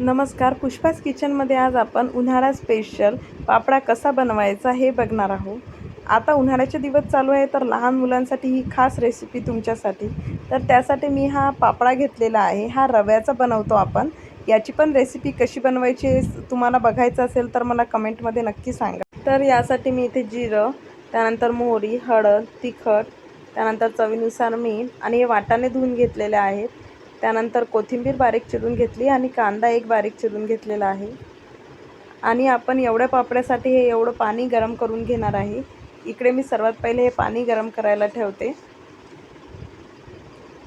नमस्कार पुष्पास किचनमध्ये आज आपण उन्हाळा स्पेशल पापडा कसा बनवायचा हे बघणार आहोत. आता उन्हाळ्याचे दिवस चालू आहे तर लहान मुलांसाठी ही खास रेसिपी तुमच्यासाठी. तर त्यासाठी मी हा पापडा घेतलेला आहे हा रव्याचा बनवतो आपण. याची पण रेसिपी कशी बनवायची हे तुम्हाला बघायचं असेल तर मला कमेंटमध्ये नक्की सांगा. तर यासाठी मी इथे जिरं त्यानंतर मोहरी हळद तिखट त्यानंतर चवीनुसार मीठ आणि हे वाटाणे धुवून घेतलेले आहेत. त्यानंतर कोथिंबीर बारीक चिरून घेतली आणि कांदा एक बारीक चिरून घेतलेला आहे. आणि आपण एवढ्या पापड्यासाठी हे एवढं पाणी गरम करून घेणार आहे. इकडे मी सर्वात पहिले हे पाणी गरम करायला ठेवते.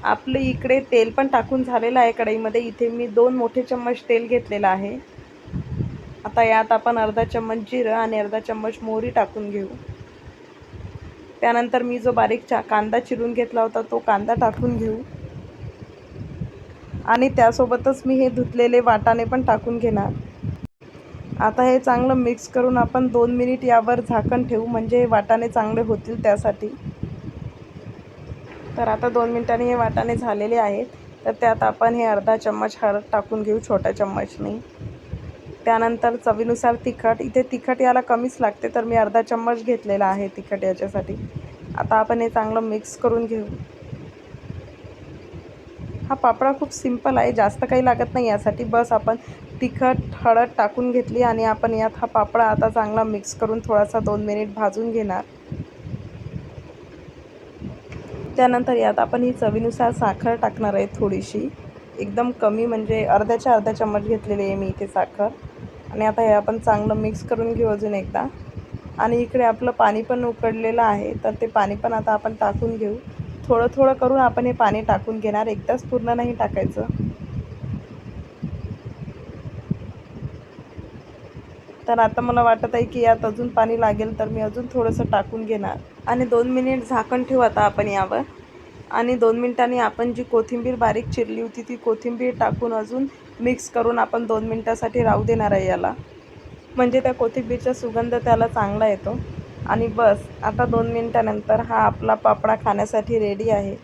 आपलं इकडे तेल पण टाकून झालेलं आहे कढईमध्ये. इथे मी दोन मोठे चम्मच तेल घेतलेलं आहे. आता यात आपण अर्धा चम्मच जिरं आणि अर्धा चम्मच मोहरी टाकून घेऊ. त्यानंतर मी जो बारीक चा कांदा चिरून घेतला होता तो कांदा टाकून घेऊ. आणि त्यासोबतच मी हे धुतलेले वाटाणे पण टाकून घेणार. आता हे चांगलं मिक्स करून आपण दोन मिनिट यावर झाकण ठेवू म्हणजे हे वाटाणे चांगले होतील त्यासाठी. तर आता दोन मिनिटांनी हे वाटाणे झालेले आहेत. तर त्यात आपण हे अर्धा चम्मच हळद टाकून घेऊ छोट्या चम्मचने. त्यानंतर चवीनुसार तिखट. इथे तिखट याला कमीच लागते तर मी अर्धा चम्मच घेतलेला आहे तिखट याच्यासाठी. आता आपण हे चांगलं मिक्स करून घेऊ. हा पापडा खूप सिंपल आहे जास्त काही लागत नाही यासाठी. बस आपण तिखट हळद टाकून घेतली आणि आपण यात हा पापडा आता चांगला मिक्स करून थोडासा दोन मिनिट भाजून घेणार. त्यानंतर यात आपण ही चवीनुसार साखर टाकणार आहे थोडीशी. एकदम कमी म्हणजे अर्ध्याच्या अर्धा चम्मच घेतलेली आहे मी इथे साखर. आणि आता हे आपण चांगलं मिक्स करून घेऊ अजून एकदा. आणि इकडे आपलं पाणी पण उकडलेलं आहे तर ते पाणी पण आता आपण टाकून घेऊ. थोडं थोडं करून आपण हे पाणी टाकून घेणार. एकदाच पूर्ण नाही टाकायचं. तर आता मला वाटत आहे की यात अजून पाणी लागेल तर मी अजून थोडंसं टाकून घेणार. आणि दोन मिनिट झाकण ठेवू आता आपण यावर. आणि दोन मिनिटांनी आपण जी कोथिंबीर बारीक चिरली होती ती कोथिंबीर टाकून अजून मिक्स करून आपण दोन मिनटासाठी राहू देणार आहे याला. म्हणजे त्या कोथिंबीरचा सुगंध त्याला चांगला येतो. आणि बस आता दोन मिनटानंतर हा आपला पापडा खाण्यासाठी रेडी आहे.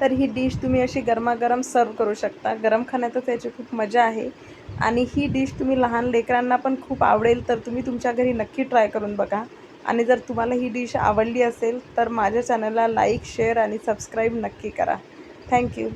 तर ही डिश तुम्ही अशी गरमागरम सर्व करू शकता. गरम खाण्यातच याची खूप मजा आहे. आणि ही डिश तुम्ही लहान लेकरांना पण खूप आवडेल तर तुम्ही तुमच्या घरी नक्की ट्राय करून बघा. आणि जर तुम्हाला ही डिश आवडली असेल तर माझ्या चॅनलला लाईक शेअर आणि सबस्क्राईब नक्की करा. थँक्यू